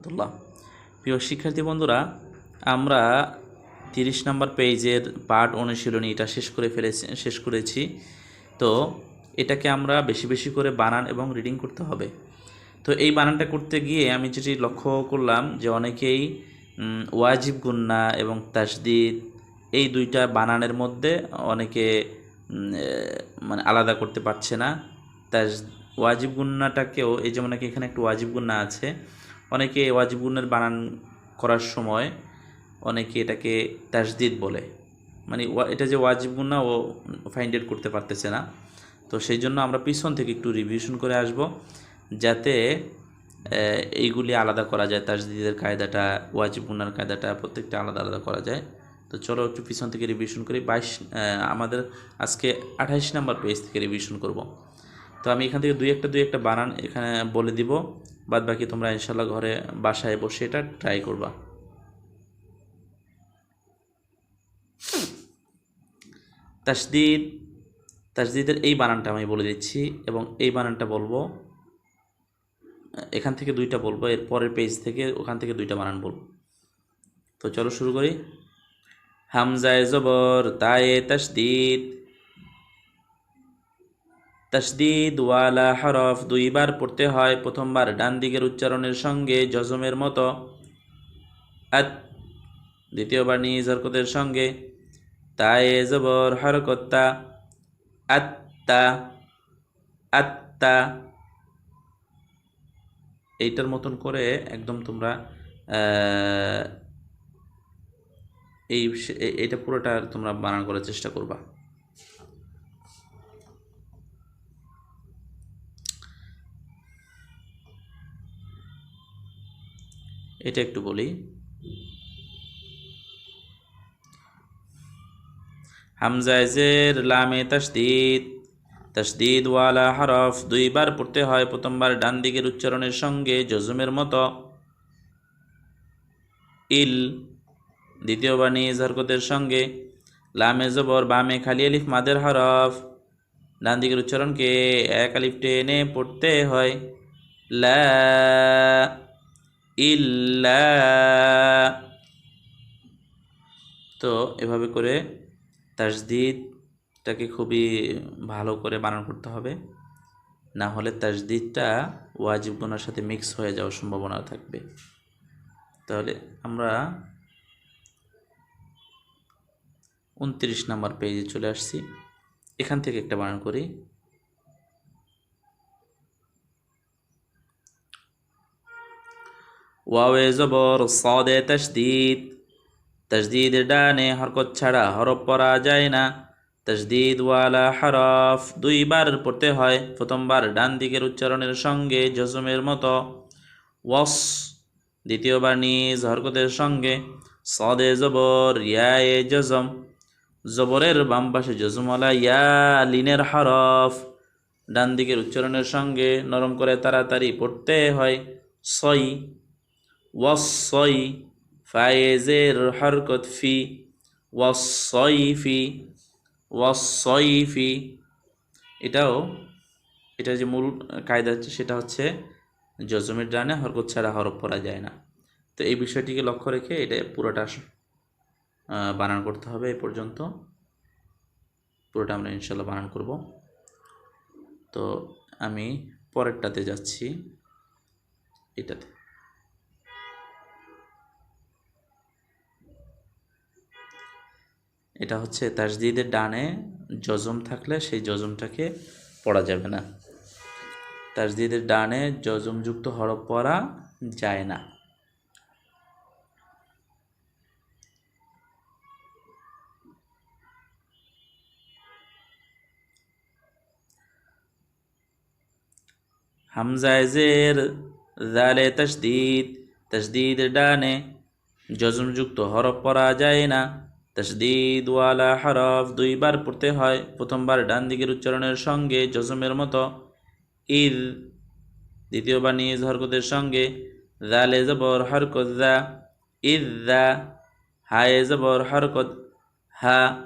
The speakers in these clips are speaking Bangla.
রহমতুল্লাহ। প্রিয় শিক্ষার্থী বন্ধুরা, আমরা তিরিশ নম্বর পেজের পাঠ অনুশীলনী এটা শেষ করে ফেলেছি, শেষ করেছি। তো এটাকে আমরা বেশি বেশি করে বানান এবং রিডিং করতে হবে। তো এই বানানটা করতে গিয়ে আমি যেটি লক্ষ্য করলাম যে অনেকেই ওয়াজিব গুন্না এবং তাসদিদ এই দুইটা বানানের মধ্যে অনেকে মানে আলাদা করতে পারছে না। তাস, ওয়াজিব গুন্নাটাকেও, এই যেমন নাকি এখানে একটু ওয়াজিব গুন্না আছে অনেকে ওয়াজিব গুন্নার বানান করার সময় অনেকে এটাকে তাসদিদ বলে। মানে এটা যে ওয়াজিব গুন্না ও ফাইন্ড আউট করতে পারতেছে না। তো সেই জন্য আমরা পিছন থেকে একটু রিভিশন করে আসব, যাতে এইগুলি আলাদা করা যায়, তাসদিদের কায়দাটা ওয়াজিব গুন্নার কায়দাটা প্রত্যেকটা আলাদা আলাদা করা যায়। তো চলো একটু পিছন থেকে রিভিশন করি। বাইশ আমাদের আজকে আঠাইশ নাম্বার পেজ থেকে রিভিশন করব। তো আমি এখান থেকে দুই একটা দুই একটা বানান এখানে বলে দিব। বাদ বাকি তোমরা ইনশাল্লাহ ঘরে বাসায় বসে এটা ট্রাই করবা। তাসদিদ, তাসদিদের এই বানানটা আমি বলে দিচ্ছি এবং এই বানানটা বলব, এখান থেকে দুইটা বলব, এর পরের পেজ থেকে ওখান থেকে দুইটা বানান বলব। তো চলো শুরু করি। হামজায় জবর তায়ে তাসদিদ। তাসদিদ ওয়ালা হরফ দুইবার পড়তে হয় প্রথমবার ডান দিকের উচ্চারণের সঙ্গে জজমের মতো। আত দ্বিতীয়বার নিজ হরকতের সঙ্গে। তায়ে জবর হরকত্তা আত্তা আত্তা। এইটার মতন করে একদম তোমরা এই এটা পুরোটা তোমরা বানান করার চেষ্টা করবা। এটা একটু বলি। হামজাইজের লামে তাসদিদ তাসদিদ ওয়ালা হরফ দুইবার পড়তে হয় প্রথমবার ডান দিকের উচ্চারণের সঙ্গে জজমের মতো। ইল দ্বিতীয়বার নিজ হরকতের সঙ্গে। লামে জবর বামে খালি আলিফ মাদের হরফ। ডান দিকের উচ্চারণকে এক আলিফ টেনে পড়তে হয়। লা ইল্লা। তো এভাবে করে তাজদিদটাকে খুবই ভালো করে বানান করতে হবে। না হলে তাসদিদটা ওয়াজিব গুনার সাথে মিক্স হয়ে যাওয়ার সম্ভাবনা থাকবে। তাহলে আমরা উনত্রিশ নাম্বার পেজে চলে আসছি। এখান থেকে একটা বানান করি। ওয়াওয়ে জবর সদে তসদিদ তসদিদের ডানে হরকত ছাড়া হরফ পরা যায় না। তসদিদ ওয়ালা হরফ দুইবার পড়তে হয়, প্রথমবার ডান দিকের উচ্চারণের সঙ্গে জজমের মতো। ওয়াস, দ্বিতীয়বার নিজ হরকতের সঙ্গে। সদে জবর, ইয়ায়ে জজম। জবরের বাম পাশে জজমওয়ালা ইয়া লিনের হরফ। ডান দিকের উচ্চারণের সঙ্গে নরম করে তাড়াতাড়ি পড়তে হয়। সই ওয়াসই ফায়েজের হরকত ফি ওয়াসইফি ওয়াসইফি এটাও, এটা যে মূল কায়দা হচ্ছে, সেটা হচ্ছে জজমের ডানে হরকত ছাড়া হরফ পড়া যায় না। তো এই বিষয়টিকে লক্ষ্য রেখে এটা পুরোটা বানান করতে হবে এ পর্যন্ত। পুরোটা আমরা ইনশাল্লাহ বানান করব। তো আমি পরেরটাতে যাচ্ছি। এটাতে। এটা হচ্ছে তাসদিদের ডানে জজম থাকলে সেই জজমটাকে পড়া যাবে না। তাসদিদের ডানে যজমযুক্ত হরফ পড়া যায় না। হামজাইজের জালে তসদিদ তসদিদের ডানে জজমযুক্ত হরফ পড়া যায় না। তসদিদ ওয়ালা হরফ দুইবার পড়তে হয়, প্রথমবার ডান দিকের উচ্চারণের সঙ্গে জজমের মতো। ঈদ দ্বিতীয়বার নিজ হরকতের সঙ্গে। জালে জবর হরকত দা ঈদ দা হায়ে জবর হরকত হা।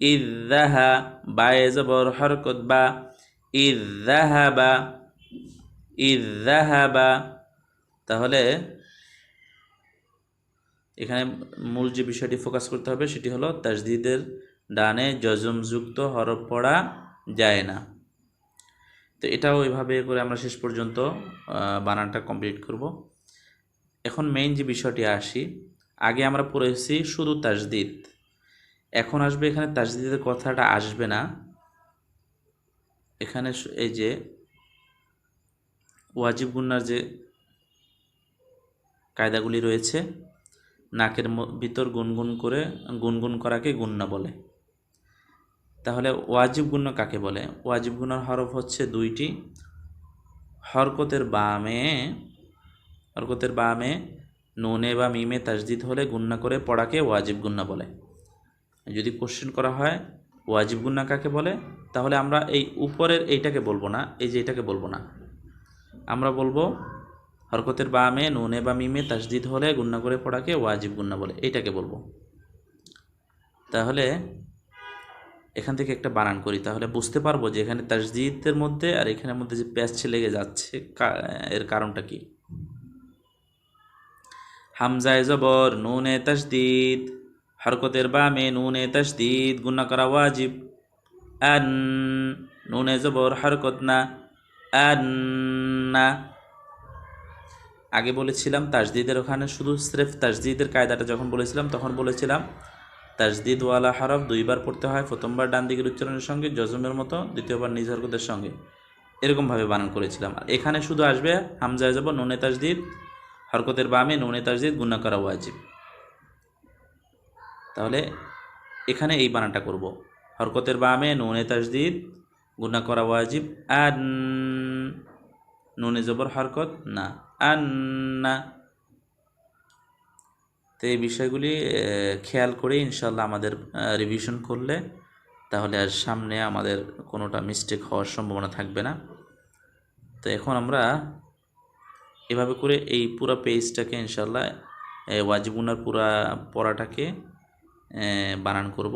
ঈদ হা। বায়ে জবর হরকত বা। ঈদ বা। ঈদ বা। তাহলে এখানে মূল যে বিষয়টি ফোকাস করতে হবে সেটি হলো তাজদিদের ডানে যজমযুক্ত হরফ পড়া যায় না। তো এটাও এভাবে করে আমরা শেষ পর্যন্ত বানানটা কমপ্লিট করব। এখন মেইন যে বিষয়টি আসি, আগে আমরা পড়েছি শুধু তাজদিদ। এখন আসবে এখানে তাজদিদের কথাটা আসবে না। এখানে এই যে ওয়াজিব গুন্নার যে কায়দাগুলি রয়েছে নাকের ভিতর গুনগুন করে, গুনগুন করাকে গুন্না বলে। তাহলে ওয়াজিব গুণ্য কাকে বলে? ওয়াজিব গুণার হরফ হচ্ছে দুইটি। হরকতের বামে হরকতের বামে নুনে বা মিমে তাজদিদ হলে গুন্না করে পড়াকে ওয়াজিব গুন্না বলে। যদি কোশ্চেন করা হয়, ওয়াজিব গুন্না কাকে বলে? তাহলে আমরা এই উপরের এইটাকে বলব না, এই যে এটাকে বলব না। আমরা বলব হরকতের বামে, নুনে বা মিমে তাসদিদ হলে গুন্না করে পড়াকে ওয়াজিব গুন্না বলে, এইটাকে বলব। তাহলে এখান থেকে একটা বানান করি। তাহলে বুঝতে পারব যে এখানে তাজদিদের মধ্যে আর এখানের মধ্যে যে প্যাচ লেগে যাচ্ছে এর কারণটা কি? হামজায় জবর, নুনে তাসদিদ, হরকতের বামে নুনে তাসদিদ গুন্না করা ওয়াজিব। আন, নুনে জবর, হরকত না। আন্না আগে বলেছিলাম তাজদিদের ওখানে শুধু স্রেফ তাজদিদের কায়দাটা যখন বলেছিলাম, তখন বলেছিলাম তাজদিদ ওয়ালা হরফ দুইবার পড়তে হয়, প্রথমবার ডান দিকের উচ্চারণের সঙ্গে জজমের মতো দ্বিতীয়বার নিজ সঙ্গে। এরকমভাবে বানান করেছিলাম। আর এখানে শুধু আসবে হামজায় যাব, নুনে তাজদিদ, হরকতের বামে নুনে তাজদিদ গুণা করা ওয়াজিব। তাহলে এখানে এই বানানটা করব। হরকতের বামে নুনে তাজদিদ গুণা করা ওয়াজিব, আর নুনে জবর হরকত না। আন্না। তো এই বিষয়গুলি খেয়াল করে ইনশাল্লাহ আমাদের রিভিশন করলে তাহলে আর সামনে আমাদের কোনোটা মিস্টেক হওয়ার সম্ভাবনা থাকবে না। তো এখন আমরা এভাবে করে এই পুরো পেজটাকে ইনশাল্লাহ ওয়াজিবুনার পুরা পড়াটাকে বানান করব।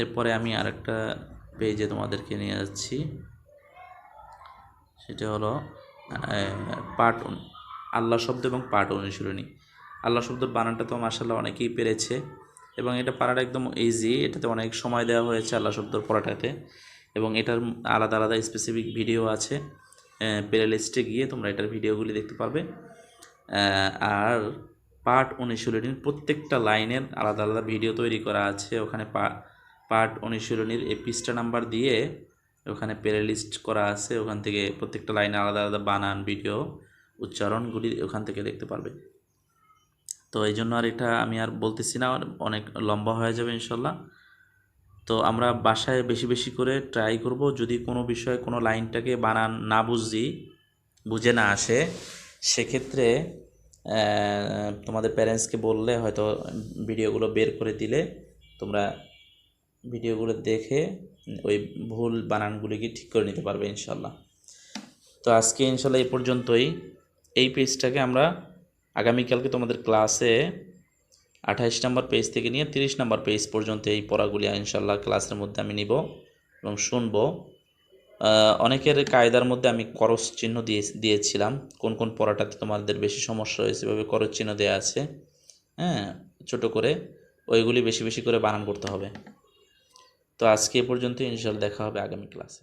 এরপরে আমি আরেকটা পেজে তোমাদেরকে নিয়ে যাচ্ছি। সেটা হলো পার্ট আল্লাহ শব্দ এবং পাঠ অনুশীলনী। আল্লাহ শব্দের বানানটা তো মাসাল্লাহ অনেকেই পেরেছে এবং এটা পারাটা একদম ইজি এটাতে অনেক সময় দেওয়া হয়েছে আল্লাহ শব্দর পড়াটাতে এবং এটার আলাদা আলাদা স্পেসিফিক ভিডিও আছে। প্লে লিস্টে গিয়ে তোমরা এটার ভিডিওগুলি দেখতে পারবে। আর পাঠ অনুশীলনীর প্রত্যেকটা লাইনের আলাদা আলাদা ভিডিও তৈরি করা আছে। ওখানে পা পাঠ অনুশীলনীর এই পৃষ্ঠা নাম্বার দিয়ে ওখানে প্লে লিস্ট করা আছে, ওখান থেকে প্রত্যেকটা লাইনে আলাদা আলাদা বানান ভিডিও উচ্চারণগুলি ওখান থেকে দেখতে পারবে। তো এই জন্য আর এটা আমি আর বলতেছি না, অনেক লম্বা হয়ে যাবে ইনশাল্লাহ। তো আমরা বাসায় বেশি বেশি করে ট্রাই করব, যদি কোনো বিষয়ে কোনো লাইনটাকে বানান না বুঝি, বুঝে না আসে, সেক্ষেত্রে তোমাদের প্যারেন্টসকে বললে হয়তো ভিডিওগুলো বের করে দিলে তোমরা ভিডিওগুলো দেখে ওই ভুল বানানগুলিকে ঠিক করে নিতে পারবে ইনশাল্লাহ তো আজকে ইনশাল্লাহ এই পর্যন্তই। এই পেজটাকে আমরা আগামীকালকে তোমাদের ক্লাসে আঠাইশ নম্বর পেজ থেকে নিয়ে তিরিশ নম্বর পেজ পর্যন্ত এই পড়াগুলি ইনশাল্লাহ ক্লাসের মধ্যে আমি নিব এবং শুনব। অনেকের কায়দার মধ্যে আমি করস চিহ্ন দিয়ে, দিয়েছিলাম। কোন কোন পড়াটাতে তোমাদের বেশি সমস্যা হয়েছে, এভাবে করস চিহ্ন দেওয়া আছে। হ্যাঁ ছোট করে ওইগুলি বেশি বেশি করে বানান করতে হবে। তো আজকে এ পর্যন্ত ইনশাল্লাহ দেখা হবে আগামী ক্লাসে